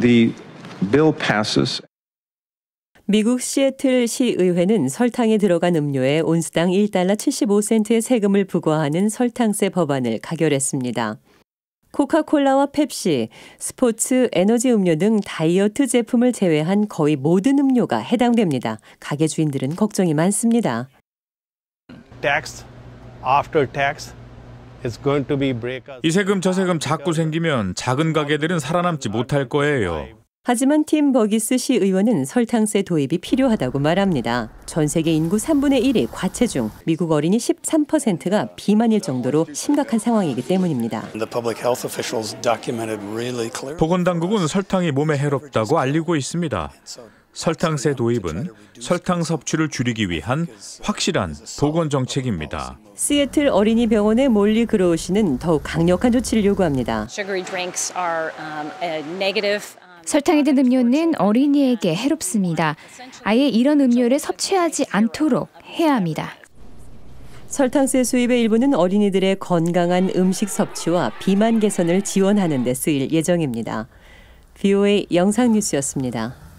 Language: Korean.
The bill passes 미국 시애틀 시의회는 설탕이 들어간 음료에 온스당 1달러 75센트의 세금을 부과하는 설탕세 법안을 가결했습니다. 코카콜라와 펩시, 스포츠, 에너지 음료 등 다이어트 제품을 제외한 거의 모든 음료가 해당됩니다. 가게 주인들은 걱정이 많습니다. tax after tax 이 세금 저 세금 자꾸 생기면 작은 가게들은 살아남지 못할 거예요. 하지만 팀 버기스 시 의원은 설탕세 도입이 필요하다고 말합니다. 전 세계 인구 3분의 1이 과체중, 미국 어린이 13%가 비만일 정도로 심각한 상황이기 때문입니다. The public health officials documented really clearly. 보건당국은 설탕이 몸에 해롭다고 알리고 있습니다. 설탕세 도입은 설탕 섭취를 줄이기 위한 확실한 보건 정책입니다. 시애틀 어린이 병원의 몰리 그로우 씨는 더욱 강력한 조치를 요구합니다. Sugary drinks are um, a negative. um, 설탕이 든 음료는 어린이에게 해롭습니다. 아예 이런 음료를 섭취하지 않도록 해야 합니다. 설탕세 수입의 일부는 어린이들의 건강한 음식 섭취와 비만 개선을 지원하는 데 쓰일 예정입니다. VOA 영상 뉴스였습니다.